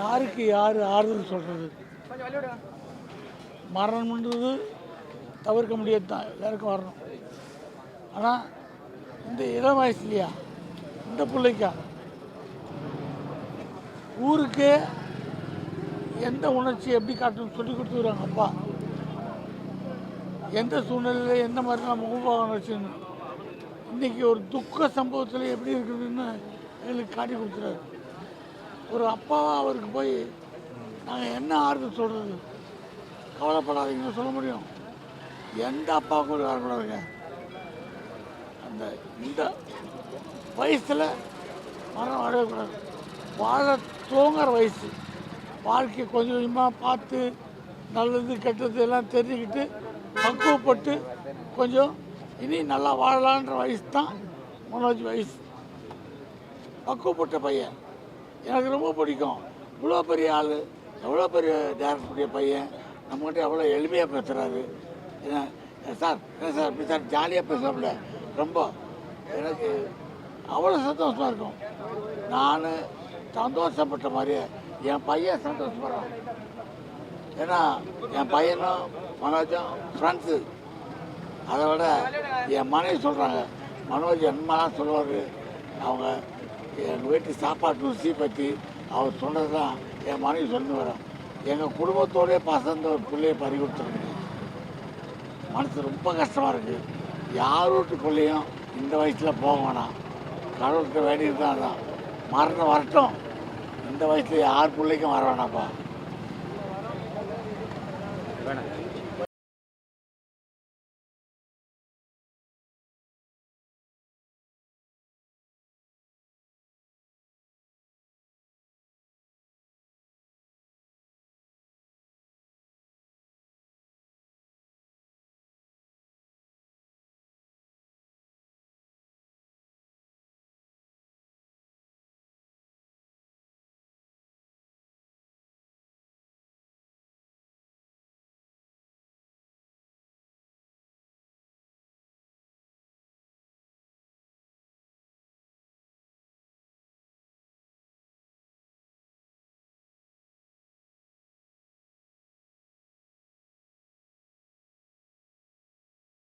யாருக்கு யார் ஆறுதல் சொல்கிறது மரணம்ன்றது தவிர்க்க முடியாது தான் எல்லாருக்கும் வரணும். ஆனால் இந்த இளம் வயசுலையா இந்த பிள்ளைக்கா ஊருக்கே எந்த உணர்ச்சி எப்படி காட்டணும்னு சொல்லி கொடுத்துருவாங்க அப்பா. எந்த சூழ்நிலையில் எந்த மாதிரி நம்ம உணர்ச்சின்னு இன்றைக்கி ஒரு துக்க சம்பவத்தில் எப்படி இருக்குதுன்னு எங்களுக்கு காட்டி கொடுத்துறாரு. ஒரு அப்பாவாக அவருக்கு போய் நாங்கள் என்ன ஆறுதல் சொல்கிறது கவலைப்படாதீங்கன்னு சொல்ல முடியும். எந்த அப்பாவுக்கும் ஒரு வரக்கூடாதுங்க அந்த இந்த வயசில் மரணம் அடையக்கூடாது. வாழ தூங்குற வயசு. வாழ்க்கையை கொஞ்சம் கொஞ்சமாக பார்த்து நல்லது கெட்டது எல்லாம் தெரிஞ்சுக்கிட்டு பக்குவப்பட்டு கொஞ்சம் இனி நல்லா வாழலான்ற வயசு தான் மனோஜ் வயசு. பக்குவப்பட்ட பையன். எனக்கு ரொம்ப பிடிக்கும். இவ்வளோ பெரிய ஆள் எவ்வளோ பெரிய டேரக்டருடைய பையன் நம்மகிட்ட எவ்வளோ எளிமையாக பேசுகிறாரு என்ன சார் என்ன சார் இப்படி சார் ஜாலியாக பேசுகிறோம்ல ரொம்ப எனக்கு அவ்வளோ சந்தோஷமாக இருக்கும். நான் சந்தோஷப்பட்ட மாதிரியே என் பையன் சந்தோஷப்படுறான். ஏன்னா என் பையனும் மனோஜும் ஃப்ரெண்ட்ஸு அதை விட என் மனைவி சொல்கிறாங்க மனோஜ் என்னமெல்லாம் சொல்லுவார். அவங்க எங்கள் வீட்டு சாப்பாட்டு ருசி பற்றி அவர் சொன்னது தான் என் மனைவி சொல்லி வரோம் எங்கள் குடும்பத்தோடய பசந்த ஒரு பிள்ளையை பறி கொடுத்துருங்க. மனசு ரொம்ப கஷ்டமாக இருக்குது யார் வீட்டு பிள்ளையும் இந்த வயசில் போக வேணாம். கடவுள்கிட்ட வேண்டியது தான் தான் மரணம் வரட்டும். இந்த வயசில் யார் பிள்ளைக்கும் வர வேணாம்ப்பா. வேணாம்